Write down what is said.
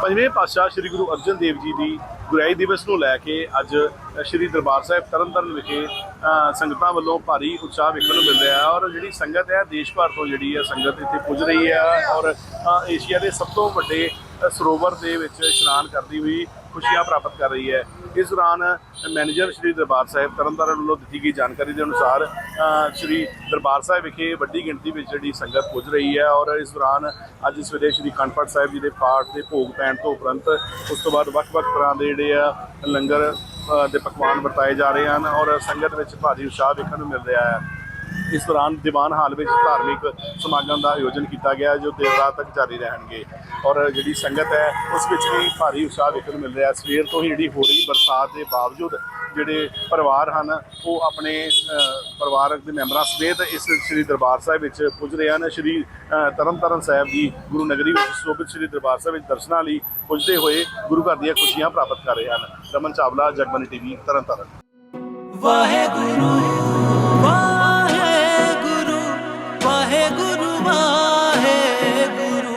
ਪੰਜਵੇਂ ਪਾਤਸ਼ਾਹ ਸ੍ਰੀ ਗੁਰੂ ਅਰਜਨ ਦੇਵ ਜੀ ਦੀ ਗੁਰਾਈ ਦਿਵਸ ਨੂੰ ਲੈ ਕੇ ਅੱਜ ਸ੍ਰੀ ਦਰਬਾਰ ਸਾਹਿਬ ਤਰਨਤਾਰਨ ਵਿਖੇ ਸੰਗਤਾਂ ਵੱਲੋਂ ਭਾਰੀ ਉਤਸ਼ਾਹ ਵੇਖਣ ਨੂੰ ਮਿਲ ਰਿਹਾ ਹੈ ਔਰ ਜਿਹੜੀ ਸੰਗਤ ਹੈ, ਦੇਸ਼ ਭਰ ਤੋਂ ਜਿਹੜੀ ਹੈ ਸੰਗਤ ਇੱਥੇ ਪੁੱਜ ਰਹੀ ਹੈ ਔਰ ਏਸ਼ੀਆ ਦੇ ਸਭ ਤੋਂ ਵੱਡੇ ਸਰੋਵਰ ਦੇ ਵਿੱਚ ਇਸ਼ਨਾਨ ਕਰਦੀ ਹੋਈ ਖੁਸ਼ੀਆਂ ਪ੍ਰਾਪਤ ਕਰ ਰਹੀ ਹੈ। ਇਸ ਦੌਰਾਨ ਮੈਨੇਜਰ ਸ੍ਰੀ ਦਰਬਾਰ ਸਾਹਿਬ ਤਰਨਤਾਰਨ ਵੱਲੋਂ ਦਿੱਤੀ ਗਈ ਜਾਣਕਾਰੀ ਦੇ ਅਨੁਸਾਰ ਸ੍ਰੀ ਦਰਬਾਰ ਸਾਹਿਬ ਵਿਖੇ ਵੱਡੀ ਗਿਣਤੀ ਵਿੱਚ ਜਿਹੜੀ ਸੰਗਤ ਪੁੱਜ ਰਹੀ ਹੈ ਔਰ ਇਸ ਦੌਰਾਨ ਅੱਜ ਸਵੇਰੇ ਸ੍ਰੀ ਕੰਠਪਾਠ ਸਾਹਿਬ ਜੀ ਦੇ ਪਾਠ ਦੇ ਭੋਗ ਪੈਣ ਤੋਂ ਉਪਰੰਤ ਉਸ ਤੋਂ ਬਾਅਦ ਵੱਖ-ਵੱਖ ਤਰ੍ਹਾਂ ਦੇ ਜਿਹੜੇ ਆ ਲੰਗਰ ਦੇ ਪਕਵਾਨ ਵਰਤਾਏ ਜਾ ਰਹੇ ਹਨ ਔਰ ਸੰਗਤ ਵਿੱਚ ਭਾਰੀ ਉਤਸ਼ਾਹ ਵੇਖਣ ਨੂੰ ਮਿਲ ਰਿਹਾ ਹੈ। ਇਸ ਦੌਰਾਨ ਦੀਵਾਨ ਹਾਲ ਵਿੱਚ ਧਾਰਮਿਕ ਸਮਾਗਮ ਦਾ ਆਯੋਜਨ ਕੀਤਾ ਗਿਆ ਜੋ ਦੇਰ ਰਾਤ ਤੱਕ ਜਾਰੀ ਰਹਿਣਗੇ। ਔਰ ਜਿਹੜੀ ਸੰਗਤ ਹੈ ਉਸ ਵਿੱਚ ਵੀ ਭਾਰੀ ਉਤਸ਼ਾਹ ਵੇਖਣ ਨੂੰ ਮਿਲ ਰਿਹਾ ਸਵੇਰ ਤੋਂ ਹੀ ਜਿਹੜੀ ਹੋ ਰਹੀ ਬਰਸਾਤ ਦੇ ਬਾਵਜੂਦ ਜਿਹੜੇ ਪਰਿਵਾਰ ਹਨ ਉਹ ਆਪਣੇ ਅ, ਪਰਿਵਾਰਕ ਦੇ ਮੈਂਬਰਾਂ ਸਮੇਤ ਇਸ ਸ੍ਰੀ ਦਰਬਾਰ ਸਾਹਿਬ ਵਿੱਚ ਪੁੱਜ ਰਹੇ ਹਨ। ਸ੍ਰੀ ਅ, ਤਰਨਤਾਰਨ ਸਾਹਿਬ ਦੀ ਗੁਰੂ ਨਗਰੀ ਵਿੱਚ ਸੋਭਿਤ ਸ੍ਰੀ ਦਰਬਾਰ ਸਾਹਿਬ ਵਿੱਚ ਦਰਸ਼ਨਾਂ ਲਈ ਪੁੱਜਦੇ ਹੋਏ ਗੁਰੂ ਘਰ ਦੀਆਂ ਖੁਸ਼ੀਆਂ ਪ੍ਰਾਪਤ ਕਰ ਰਹੇ ਹਨ। ਰਮਨ ਚਾਵਲਾ ਜਗਬਾਨੀ ਟੀਵੀ ਤਰਨਤਾਰਨ। ਵਾਹਿਗੁਰੂ ਵਾਹਿਗੁਰੂ ਵਾਹਿਗੁਰੂ।